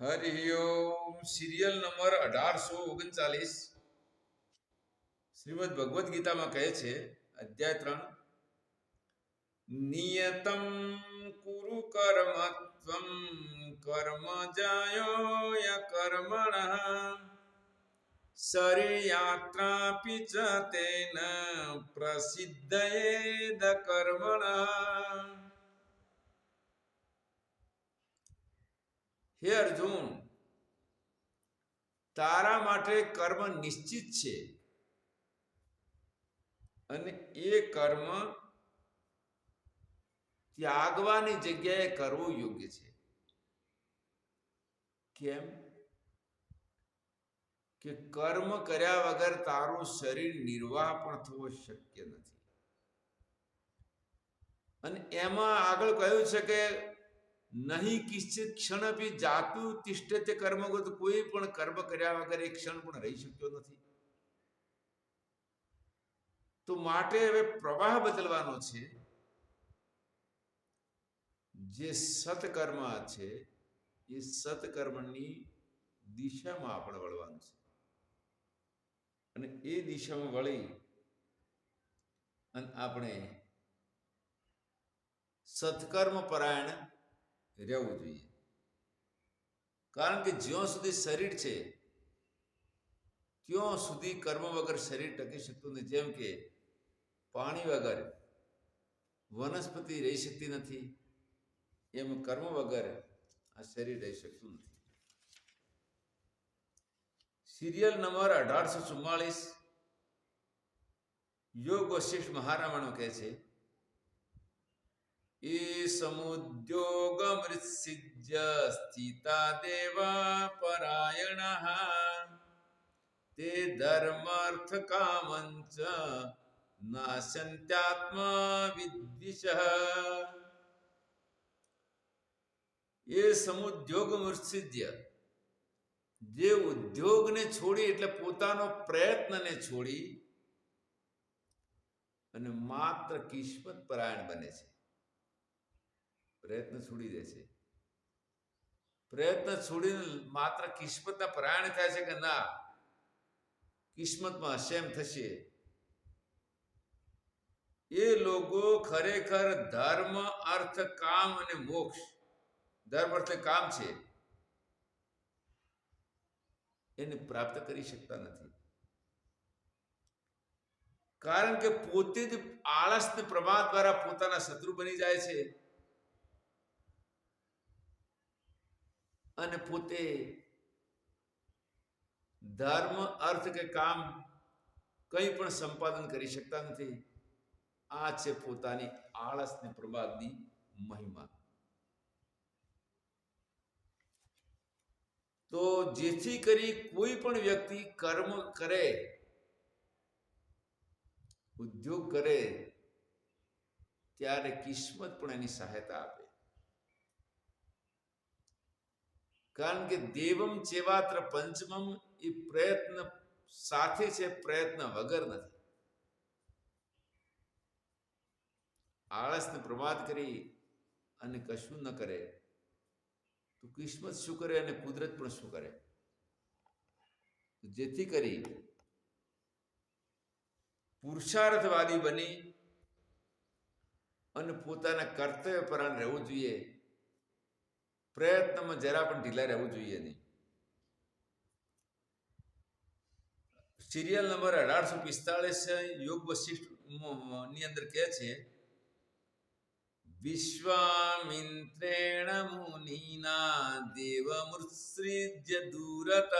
હરિ ઓમ serial number અઢારસો ઓગણચાલીસ. શ્રીમદ ભગવદ્ ગીતામાં કહે છે, અધ્યાય ત્રણ, નિયતમ કુરુ કર્મ ત્વમ કર્મ જાયો ય કર્મણ, શરીયાત્રાપી ચ તેન પ્રસિદ્ધયેદ કર્મણ. હે અર્જુન તારા માટે કર્મ નિશ્ચિત છે. અને એ કર્મ ત્યાગવાની જગ્યાએ કરવું યોગ્ય છે. કેમ? કે કર્મ કર્યા વગર તારું શરીર નિર્વાહ પણ થવો શક્ય નથી. અને એમાં આગળ કહ્યું છે કે નહીં કિશ્ચિત ક્ષણ બી જાતું તિષ્ઠતે કર્મ તો કોઈ પણ કર્મ કર્યા વગર એક ક્ષણ પણ રહી શક્યો નથી. તો માટે હવે પ્રવાહ બદલવાનો છે. જે સત્કર્મ છે, એ સત્કર્મની દિશામાં આપણે વળવાનું છે. અને એ દિશામાં વળી અને આપણે સત્કર્મ પરાયણ રહેવું જોઈએ. કારણ કે જ્યાં સુધી શરીર છે, ત્યાં સુધી કર્મ વગર શરીર ટકી શકતું નથી. જેમ કે પાણી વગર વનસ્પતિ રહી શકતી નથી, એમ કર્મ વગર આ શરીર રહી શકતું નથી. સિરિયલ નંબર અઢારસો ચુમ્માળીસ યોગ વશિષ્ઠ મહારામણો કહે છે કામંચ નાશંત્યાત્મા વિદ્વિષ એ સમુદ્યોગ મૃત્સિદ્ય જે ઉદ્યોગને છોડી એટલે પોતાનો પ્રયત્નને છોડી અને માત્ર કિસ્મત પરાયણ બને છે પ્રયત્ન છોડી દે છે. પ્રયત્ન છોડીને માત્ર કિસ્મતના પરાયણ થાય છે કે ના? કિસ્મતમાં હશે થશે. એ લોકો ખરેખર ધર્મ, અર્થ, કામ અને મોક્ષ. ધર્મ, અર્થ કામ છે. એને પ્રાપ્ત કરી શકતા નથી. કારણ કે પોતે જ આળસ ને પ્રમાદ દ્વારા પોતાના શત્રુ બની જાય છે. અને પોતે ધર્મ, અર્થ કે કામ કંઈ પણ સંપાદન કરી શકતા નથી. આ છે પોતાની આળસ ને પ્રમાદની મહિમા. તો જેથી કરી કોઈ પણ વ્યક્તિ કર્મ કરે, ઉદ્યોગ કરે, ત્યારે કિસ્મત પણ એની સહાયતા આપે. કારણ કે દેવમ ચેવાત્ર પંચમમ એ પ્રયત્ન સાથે છે, પ્રયત્ન વગર નથી. આળસને પ્રમાદ કરી અને કશું ન કરે. તો કિસ્મત શું કરે અને કુદરત પણ શું કરે? જેથી કરી પુરુષાર્થવાદી બની અને પોતાના કર્તવ્ય પરાણ રહેવું જોઈએ. પ્રયત્નમાં જરા પણ ઢીલા રહેવું જોઈએ નહીં. સિરિયલ નંબર અઢારસો પિસ્તાળીસ યોગ વશિષ્ઠની અંદર કહે છે, વિશ્વામિત્રેણ મુનિના દેવમૃત્સૃજ્ય દૂરત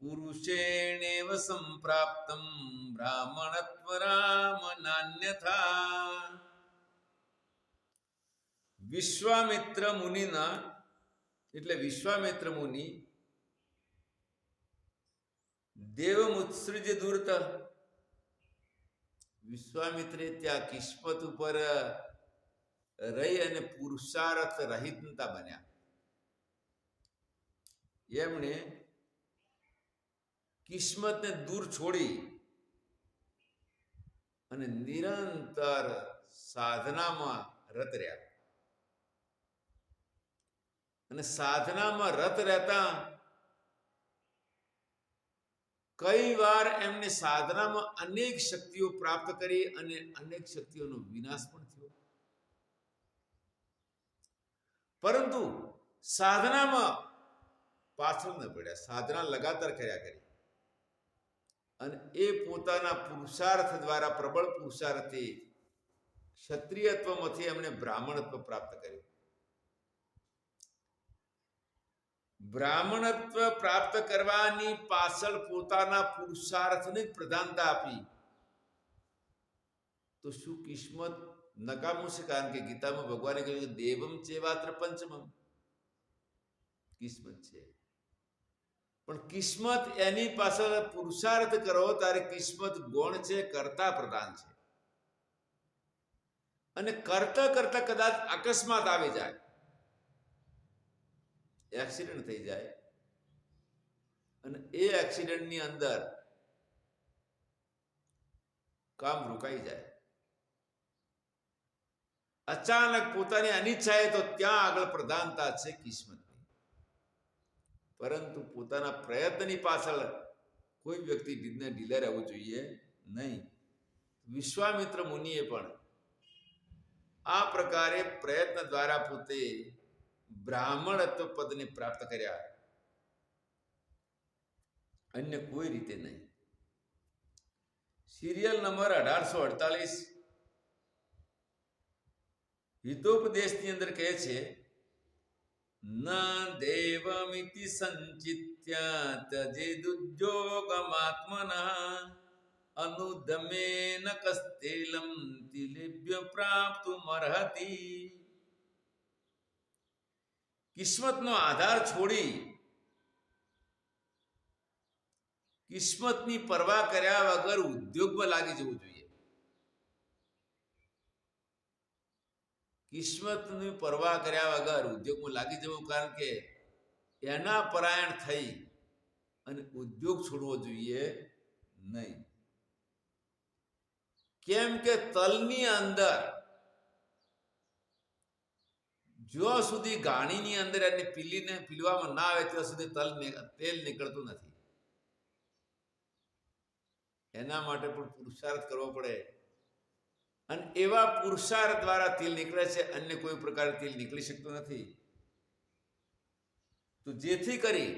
પુરુષેણેવ સંપ્રાપ્તમ બ્રાહ્મણત્વરામ નાન્યથા વિશ્વામિત્ર મુનિના, એટલે વિશ્વામિત્ર મુનિ દેવમુત્સૃજ દૂરત વિશ્વામિત્રે ત્યાં કિસ્મત ઉપર, રહી અને પુરુષાર્થ રહિતતા બન્યા. એમણે કિસ્મતને દૂર છોડી અને નિરંતર સાધનામાં રત રહ્યા. અને સાધનામાં રત રહેતા કઈ વાર એમને સાધનામાં અનેક શક્તિઓ પ્રાપ્ત કરી અને અનેક શક્તિઓનો વિનાશ પણ થયો. પરંતુ સાધનામાં પાછળ ન પડ્યા. સાધના લગાતાર કર્યા કરી. અને એ પોતાના પુરુષાર્થ દ્વારા પ્રબળ પુરુષાર્થથી ક્ષત્રિયત્વમાંથી એમણે બ્રાહ્મણત્વ પ્રાપ્ત કર્યું. બ્રાહ્મણત્વ પ્રાપ્ત કરવાની પાછળ પોતાના પુરુષાર્થને જ પ્રધાનતા આપી. તો શું કિસ્મત નકામું છે? કારણ કે ગીતામાં ભગવાને કહ્યું દેવમ ચેવાત્ર પંચમમ. કિસ્મત છે. પણ કિસ્મત એની પાછળ પુરુષાર્થ કરો, ત્યારે કિસ્મત ગુણ છે, કરતા પ્રધાન છે. અને કરતા કરતા કદાચ અકસ્માત આવી જાય. એક્સિડન્ટ થઈ જાય. અને એ એક્સિડન્ટની અંદર કામ રોકાઈ જાય. અચાનક પોતાની અનિચ્છાએ તો ત્યાં આગળ પ્રધાનતા છે કિસ્મતની. પરંતુ પોતાના પ્રયત્નની પાછળ કોઈ વ્યક્તિ ઢીલને ઢીલે રહેવું જોઈએ નહીં. વિશ્વામિત્ર મુનિએ પણ આ પ્રકારે પ્રયત્ન દ્વારા પોતે બ્રાહ્મણત્વ પદને પ્રાપ્ત કર્યા. અન્ય કોઈ રીતે નહીં. સિરિયલ નંબર અઢારસો અડતાલીસ. હિતોપદેશની અંદર કહે છે, ન દેવમિતિ સંચિત્ય તજેદુદ્યોગમાત્મન અનુદમેન કસ્તેલમ તિલિભ્ય પ્રાપ્તુમર્હતિ. કિસ્મતનો આધાર છોડી કિસ્મતની પરવા કર્યા વગર ઉદ્યોગમાં લાગી જવું જોઈએ. કિસ્મતની પરવા કર્યા વગર ઉદ્યોગમાં લાગી જવું કારણ કે એના પરાયણ થઈ અને ઉદ્યોગ છોડવો જોઈએ નહીં. કેમ કે તલની અંદર જ્યાં સુધી ગાણીની અંદર એને પીલીને પીલવામાં ના આવે, ત્યાં સુધી તલ તેલ નીકળતું નથી. એના માટે પણ પુરુષાર્થ કરવો પડે. અને એવા પુરુષાર્થ દ્વારા તેલ નીકળે છે, અન્ય કોઈ પ્રકારે તેલ નીકળી શકતું નથી. તો જેથી કરી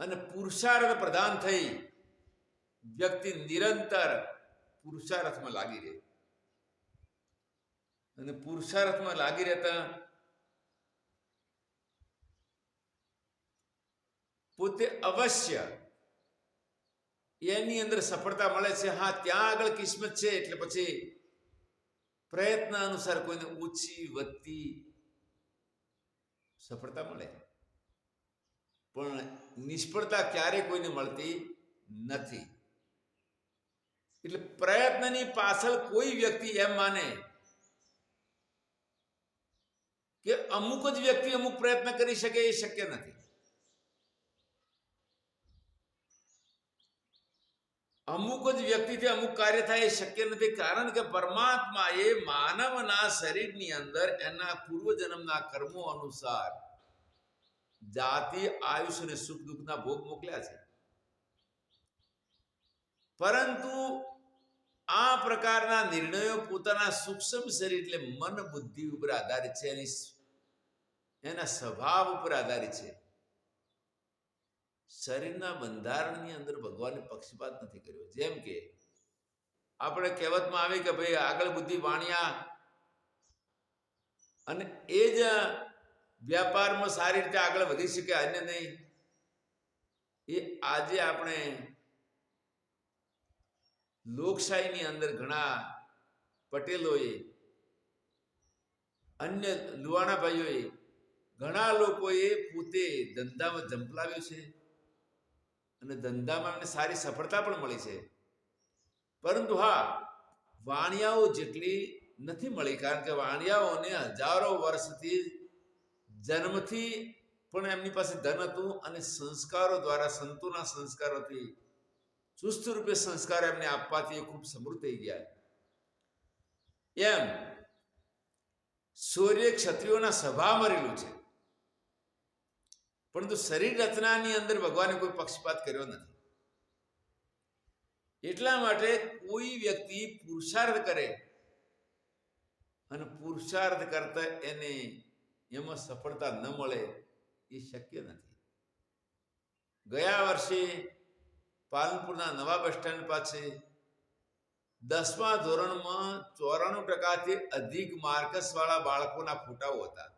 અને પુરુષાર્થ પ્રધાન થઈ, વ્યક્તિ નિરંતર પુરુષાર્થમાં લાગી રહે. અને પુરુષાર્થમાં લાગી રહેતા પોતે અવશ્ય એની અંદર સફળતા મળે છે. હા, ત્યાં આગળ કિસ્મત છે, એટલે પછી પ્રયત્ન અનુસાર કોઈને ઓછી વધતી સફળતા મળે. પણ નિષ્ફળતા ક્યારે કોઈને મળતી નથી. એટલે પ્રયત્નની પાછળ કોઈ વ્યક્તિ એમ માને કે અમુક જ વ્યક્તિ અમુક પ્રયત્ન કરી શકે એ શક્ય નથી. અમુક જ વ્યક્તિથી અમુક કાર્ય થાય એ શક્ય નથી કારણ કે પરમાત્મા એ માનવના શરીરની અંદર એના પૂર્વજન્મના કર્મો અનુસાર જાતિ, આયુષ અને સુખ દુઃખના ભોગ મોકલ્યા છે. પરંતુ આ પ્રકારના નિર્ણયો પોતાના સૂક્ષ્મ શરીર એટલે મન બુદ્ધિ ઉપર આધારિત છે. એની એના સ્વભાવ ઉપર આધારિત છે. શરીરના બંધારણની અંદર ભગવાને પક્ષપાત નથી કર્યો. જેમ કે આપણે કહેવતમાં આવે કે ભાઈ આગળ બુદ્ધિ વાણિયા અને એ જ વ્યાપારમાં સારી રીતે આગળ વધી શકે, અન્ય નહીં. એ આજે આપણે લોકશાહીની અંદર ઘણા પટેલોએ, અન્ય લુવાણા ભાઈઓએ ઘણા લોકોએ પોતે ધંધામાં ઝંપલાવ્યું છે અને ધંધામાં એમને સારી સફળતા પણ મળી છે. પરંતુ હા, વાણિયાઓ જેટલી નથી મળી, કારણ કે વાણિયાઓને હજારો વર્ષથી જન્મથી પણ એમની પાસે ધન હતું અને સંસ્કારો દ્વારા, સંતોના સંસ્કારોથી, ચુસ્ત રૂપે સંસ્કાર એમને આપવાથી એ ખૂબ સમૃદ્ધ થઈ ગયા. એમ સૂર્ય ક્ષત્રિયોના સભા મરેલું છે. પરંતુ શરીર રચનાની અંદર ભગવાને કોઈ પક્ષપાત કર્યો નથી. એટલા માટે કોઈ વ્યક્તિ પુરુષાર્થ કરે અને પુરુષાર્થ કરતા એને એમાં સફળતા ન મળે એ શક્ય નથી. ગયા વર્ષે પાલનપુરના નવા બસ સ્ટેન્ડ પાસે દસમા ધોરણમાં ચોરાણું ટકાથી અધિક માર્કસ વાળા બાળકોના ફોટાઓ હતા.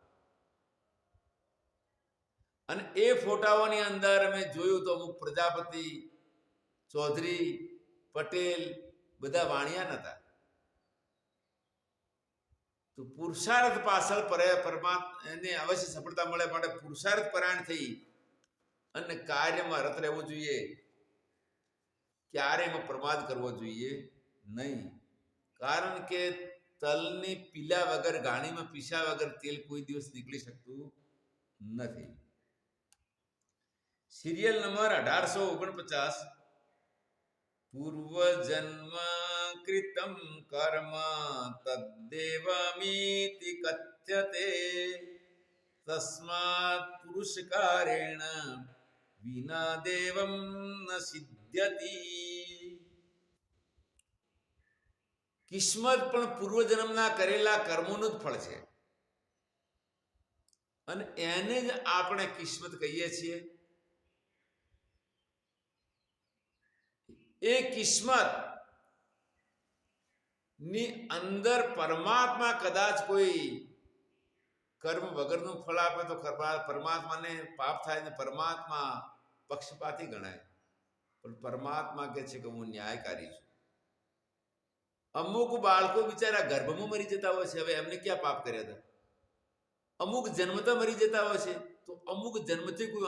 અને એ ફોટાઓની અંદર અમે જોયું તો અમુક પ્રજાપતિ, ચૌધરી, પટેલ બધા વાણિયા નતા. તો પુરુષાર્થ પાછળ પરે પરમાત્મા એને અવશ્ય સફળતા મળે માટે પુરુષાર્થ પરાયણ થઈ અને કાર્યમાં રત રહેવું જોઈએ. ક્યારે એમાં પ્રમાદ કરવો જોઈએ? નહીં. કારણ કે તલની પીલા વગર, ગાણીમાં પીસા વગર તેલ કોઈ દિવસ નીકળી શકતું નથી. સિરિયલ નંબર અઢારસો ઓગણપચાસ. પૂર્વ જન્મ કૃતમ કર્મ તદ્દેવમીતિ કથ્યતે. તસ્માત પુરુષકારેણ વિના દેવમ ન સિદ્ધ્યતિ કિસ્મત પણ પૂર્વજન્મના કરેલા કર્મોનું જ ફળ છે. અને એને જ આપણે કિસ્મત કહીએ છીએ. એ કિસ્મતની અંદર પરમાત્મા કદાચ કોઈ કર્મ વગરનું ફળ આપે તો પરમાત્માને પાપ થાય ને પરમાત્મા પક્ષપાતી ગણાય. પણ પરમાત્મા કે છે કે હું ન્યાયકારી છું. અમુક બાળકો બિચારા ગર્ભમાં મરી જતા હોય છે. હવે એમને ક્યાં પાપ કર્યા હતા? અમુક જન્મતા મરી જતા હોય છે. તો અમુક જન્મથી કોઈ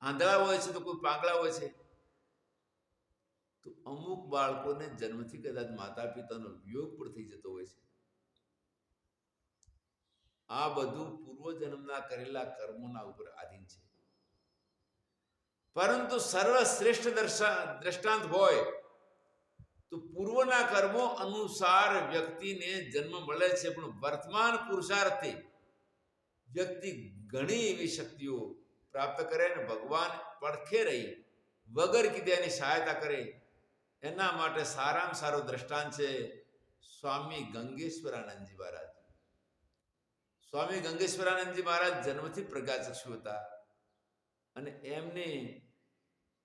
આંધળા હોય છે તો કોઈ પાંગળા હોય છે. તો અમુક બાળકોને જન્મથી કદાચ માતા પિતાનો વિયોગ પણ થઈ જતો હોય છે. આ બધું પૂર્વજન્મના કરેલા કર્મોના ઉપર આધીન છે. પરંતુ સર્વશ્રેષ્ઠ દ્રષ્ટાંત હોય તો પૂર્વના કર્મો અનુસાર વ્યક્તિને જન્મ મળે છે, પણ વર્તમાન પુરુષાર્થે વ્યક્તિ ઘણી એવી શક્તિઓ પ્રાપ્ત કરે અને ભગવાન પડખે રહી વગર કીધે એની સહાયતા કરે એના માટે સારામાં સારો દ્રષ્ટાંત છે સ્વામી ગંગેશ્વરાનંદજી મહારાજ. સ્વામી ગંગેશ્વરાનંદજી મહારાજ જન્મથી પ્રજ્ઞાચક્ષુ હતા? અને એમને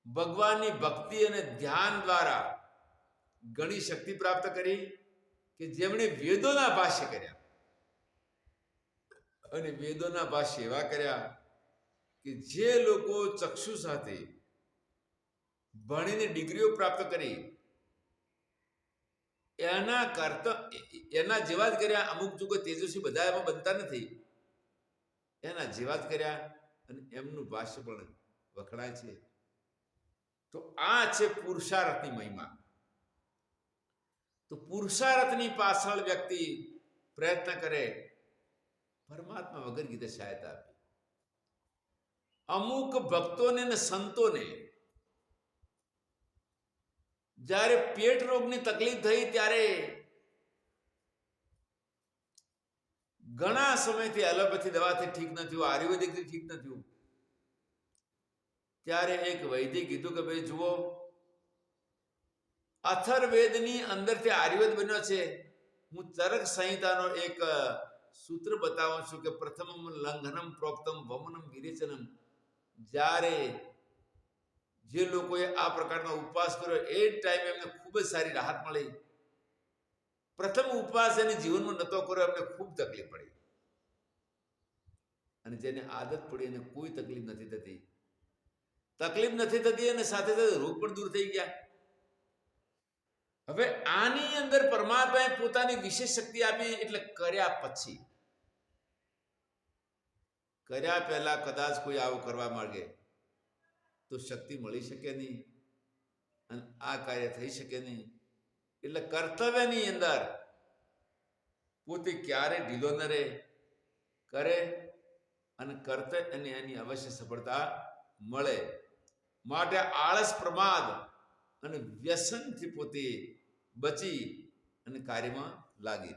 ભગવાનની ભક્તિ અને ધ્યાન દ્વારા ઘણી શક્તિ પ્રાપ્ત કરી કે જેમણે વેદોના ભાષ્ય કર્યા. અને વેદોના ભાષ્ય એવા કર્યા કે જે લોકો ચક્ષુ સાથે ભણીને ડિગ્રીઓ પ્રાપ્ત કરી. એના કરતા, એના જેવા જ કર્યા. અમુક જો કોઈ તેજસ્વી બધા એમાં બનતા નથી. એના જેવા જ કર્યા અને એમનું ભાષ્ય પણ વખણાય છે. તો આ છે પુરુષાર્થની મહિમા. તો પુરુષાર્થની પાછળ વ્યક્તિ પ્રયત્ન કરે. પરમાત્મા વગર ગીતે સહાયતા આપે. અમુક ભક્તોને ને સંતોને જ્યારે પેટ રોગની તકલીફ થઈ ત્યારે ઘણા સમયથી એલોપેથી દવાથી ઠીક ન થયું, આયુર્વેદિકથી ઠીક ન થયું. ત્યારે એક વૈદિક કીધું કે ભાઈ, જુઓ, અથર્વેદની અંદરથી આયુર્વેદ બન્યો છે. હું ચરક સંહિતાનો એક સૂત્ર બતાવું છું કે પ્રથમ લંઘનમ પ્રોક્તમ વમનમ વિરેચનમ. જ્યારે જે લોકોએ આ પ્રકારનો ઉપવાસ કર્યો, એ ટાઈમે એમને ખૂબ જ સારી રાહત મળી. પ્રથમ ઉપવાસ એને જીવનમાં નતો કર્યો, એમને ખૂબ તકલીફ પડી. અને જેને આદત પડી એને કોઈ તકલીફ નથી થતી. તકલીફ નથી થતી અને સાથે સાથે રોગ પણ દૂર થઈ ગયા. હવે આની અંદર પરમાત્માએ પોતાની વિશેષ શક્તિ આપી એટલે કર્યા પછી. કર્યા પહેલા કદાચ કોઈ આવું કરવા માંગે. તો શક્તિ મળી શકે નહીં. અને આ કાર્ય થઈ શકે નહીં. એટલે કર્તવ્યની અંદર પોતે ક્યારે ઢીલો ન રહે, કરે અને કરતે અને એની અવશ્ય સફળતા મળે. માટે આળસ પ્રમાદ અને વ્યસનથી પોતે બચી અને કાર્યમાં લાગી